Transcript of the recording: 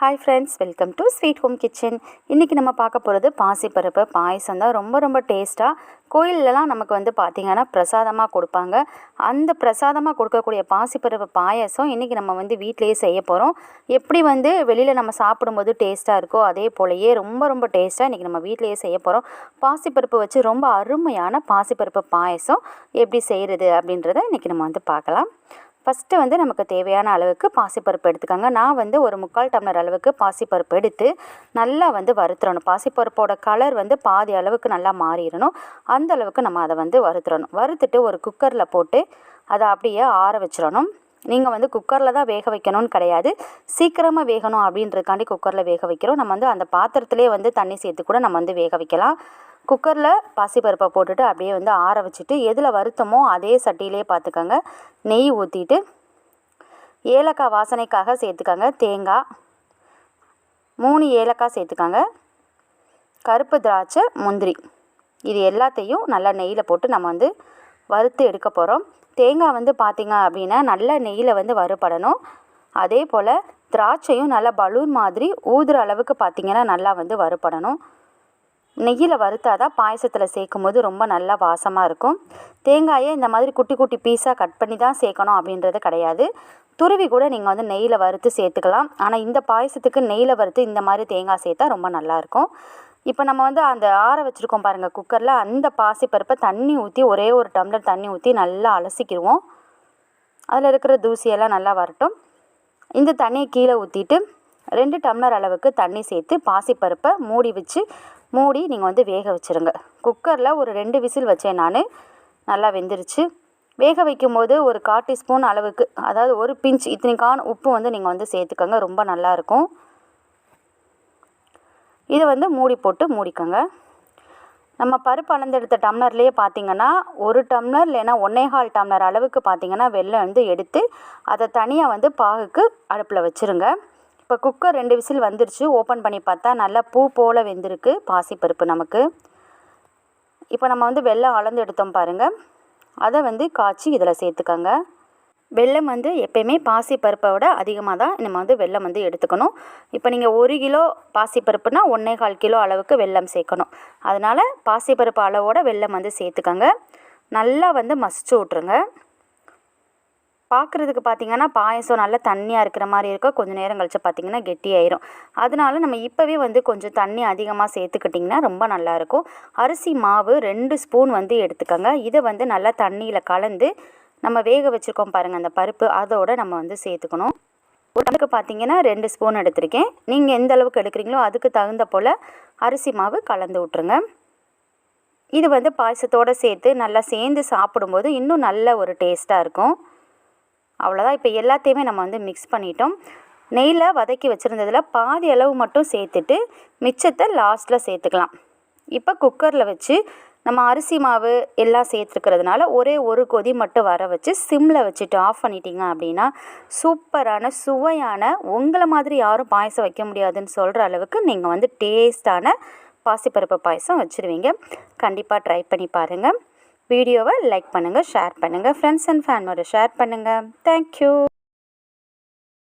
Hi friends welcome to sweet home kitchen இன்றைக்கி நம்ம பார்க்க போகிறது பாசிப்பருப்பு பாயசம் தான். ரொம்ப ரொம்ப டேஸ்ட்டாக கோயிலெலாம் நமக்கு வந்து பார்த்திங்கன்னா பிரசாதமாக கொடுப்பாங்க. அந்த பிரசாதமாக கொடுக்கக்கூடிய பாசிப்பருப்பு பாயசம் இன்றைக்கி நம்ம வந்து வீட்டிலேயே செய்ய போகிறோம் எப்படி வந்து வெளியில் நம்ம சாப்பிடும்போது டேஸ்ட்டாக இருக்கோ அதே போலயே ரொம்ப ரொம்ப டேஸ்ட்டாக இன்றைக்கி நம்ம வீட்டிலேயே செய்ய போகிறோம் பாசிப்பருப்பு வச்சு ரொம்ப அருமையான பாசிப்பருப்பு பாயசம் எப்படி செய்கிறது அப்படின்றத இன்றைக்கி நம்ம வந்து பார்க்கலாம். ஃபஸ்ட்டு வந்து நமக்கு தேவையான அளவுக்கு பாசிப்பருப்பு எடுத்துக்கோங்க. நான் வந்து ஒரு முக்கால் டம்ளர் அளவுக்கு பாசிப்பருப்பு எடுத்து நல்லா வந்து வறுத்துறணும். பாசிப்பருப்போட கலர் வந்து பாதி அளவுக்கு நல்லா மாறிடணும். அந்த அளவுக்கு நம்ம அதை வந்து வறுத்துறணும். வறுத்துட்டு ஒரு குக்கரில் போட்டு அதை அப்படியே ஆற வச்சிடணும். நீங்கள் வந்து குக்கரில் தான் வேக வைக்கணும்னு கிடையாது. சீக்கிரமாக வேகணும் அப்படின்றதுக்காண்டி குக்கரில் வேக வைக்கிறோம். நம்ம வந்து அந்த பாத்திரத்துலேயே வந்து தண்ணி சேர்த்து கூட நம்ம வந்து வேக வைக்கலாம். குக்கரில் பாசிப்பருப்பை போட்டுட்டு அப்படியே வந்து ஆற வச்சுட்டு எதில் வருத்தமோ அதே சட்டியிலே பார்த்துக்கோங்க நெய் ஊற்றிட்டு ஏலக்காய் வாசனைக்காக சேர்த்துக்கோங்க. தேங்காய் மூணு ஏலக்காய் சேர்த்துக்கோங்க. கருப்பு திராட்சை முந்திரி. இது எல்லாத்தையும் நல்லா நெய்யில் போட்டு நம்ம வந்து வறுத்து எடுக்க போகிறோம் தேங்காய் வந்து பார்த்திங்க அப்படின்னா நல்லா நெய்யில் வந்து வறுபடணும். அதே போல் திராட்சையும் நல்லா பலூன் மாதிரி ஊதுற அளவுக்கு பார்த்திங்கன்னா நல்லா வந்து வறுபடணும். நெய்யில் வறுத்தாதான் பாயசத்தில் சேர்க்கும் போது ரொம்ப நல்லா வாசமாக இருக்கும். தேங்காயை இந்த மாதிரி குட்டி குட்டி பீஸாக கட் பண்ணி தான் சேர்க்கணும் அப்படின்றது கிடையாது. துருவி கூட நீங்கள் வந்து நெய்யில் வறுத்து சேர்த்துக்கலாம். ஆனால் இந்த பாயசத்துக்கு நெய்யில் வறுத்து இந்த மாதிரி தேங்காய் சேர்த்தா ரொம்ப நல்லாயிருக்கும் இப்போ நம்ம வந்து அந்த ஆற வச்சுருக்கோம் பாருங்கள் குக்கரில். அந்த பாசிப்பருப்பை தண்ணி ஊற்றி ஒரே ஒரு டம்ளர் தண்ணி ஊற்றி நல்லா அலசிக்கிடுவோம் அதில் இருக்கிற தூசியெல்லாம் நல்லா வரட்டும். இந்த தண்ணியை கீழே ஊற்றிட்டு ரெண்டு டம்ளர் அளவுக்கு தண்ணி சேர்த்து பாசிப்பருப்பை மூடி வச்சு மூடி நீங்கள் வந்து வேக வச்சுருங்க. குக்கரில் ஒரு ரெண்டு விசில் வச்சேன் நான். நல்லா வெந்துருச்சு. வேக வைக்கும்போது ஒரு கால் டீஸ்பூன் அளவுக்கு அதாவது ஒரு பிஞ்ச் இத்தனைக்கான உப்பு வந்து நீங்கள் வந்து சேர்த்துக்கோங்க. ரொம்ப நல்லாயிருக்கும் இதை வந்து மூடி போட்டு மூடிக்கோங்க. நம்ம பருப்பு அளந்தெடுத்த டம்ளர்லேயே பார்த்தீங்கன்னா ஒரு டம்ளர் இல்லைன்னா ஒன்னேகால் டம்ளர் அளவுக்கு பார்த்தீங்கன்னா வெள்ளம் வந்து எடுத்து அதை தனியாக வந்து பாகுக்கு அடுப்பில் வச்சுருங்க. இப்போ குக்கர் ரெண்டு விசில் வந்துருச்சு. ஓப்பன் பண்ணி பார்த்தா நல்லா பூ போல் வெந்திருக்கு. பாசிப்பருப்பு நமக்கு. இப்போ நம்ம வந்து வெள்ளம் அளந்து எடுத்தோம் பாருங்கள் அதை வந்து காய்ச்சி இதில் சேர்த்துக்கோங்க. வெள்ளம் வந்து எப்பயுமே பாசிப்பருப்பை விட அதிகமாக தான் நம்ம வந்து வெள்ளம் வந்து எடுத்துக்கணும். இப்போ நீங்கள் ஒரு கிலோ பாசிப்பருப்புனா ஒன்றே கால் கிலோ அளவுக்கு வெள்ளம் சேர்க்கணும். அதனால் பாசிப்பருப்பு அளவோட வெள்ளம் வந்து சேர்த்துக்கோங்க. நல்லா வந்து மசிச்சு விட்ருங்க பார்க்குறதுக்கு பார்த்திங்கன்னா பாயசம் நல்லா தண்ணியாக இருக்கிற மாதிரி இருக்கும் கொஞ்சம் நேரம் கழிச்சு பார்த்திங்கன்னா கெட்டியாயிரும். அதனால நம்ம இப்போவே வந்து கொஞ்சம் தண்ணி அதிகமாக சேர்த்துக்கிட்டிங்கன்னா ரொம்ப நல்லாயிருக்கும் அரிசி மாவு ரெண்டு ஸ்பூன் வந்து எடுத்துக்கோங்க. இதை வந்து நல்லா தண்ணியில் கலந்து நம்ம வேக வச்சுருக்கோம் பாருங்கள் அந்த பருப்பு. அதோடு நம்ம வந்து சேர்த்துக்கணும். ஒரு அளவுக்கு பார்த்தீங்கன்னா ரெண்டு ஸ்பூன் எடுத்திருக்கேன். நீங்கள் எந்த அளவுக்கு எடுக்கிறீங்களோ அதுக்கு தகுந்த போல் அரிசி மாவு கலந்து விட்ருங்க இது வந்து பாயசத்தோடு சேர்த்து நல்லா சேர்ந்து சாப்பிடும்போது இன்னும் நல்ல ஒரு டேஸ்ட்டாக இருக்கும். அவ்வளோதான் இப்போ எல்லாத்தையுமே நம்ம வந்து மிக்ஸ் பண்ணிட்டோம். நெய்யில் வதக்கி வச்சுருந்ததில் பாதி அளவு மட்டும் சேர்த்துட்டு மிச்சத்தை லாஸ்ட்டில் சேர்த்துக்கலாம். இப்போ குக்கரில் வச்சு நம்ம அரிசி மாவு எல்லாம் சேர்த்துருக்கிறதுனால ஒரே ஒரு கொதி மட்டும் வர வச்சு சிம்மில் வச்சுட்டு ஆஃப் பண்ணிட்டீங்க அப்படின்னா சூப்பரான சுவையான உங்களை மாதிரி யாரும் பாயசம் வைக்க முடியாதுன்னு சொல்கிற அளவுக்கு நீங்கள் வந்து டேஸ்ட்டான பாசிப்பருப்பு பாயசம் வச்சுருவீங்க. கண்டிப்பாக ட்ரை பண்ணி பாருங்கள் வீடியோவை லைக் பண்ணுங்கள் ஷேர் பண்ணுங்கள் ஃப்ரெண்ட்ஸ் அண்ட் ஃபேமிலியோட ஷேர் பண்ணுங்கள் தேங்க்யூ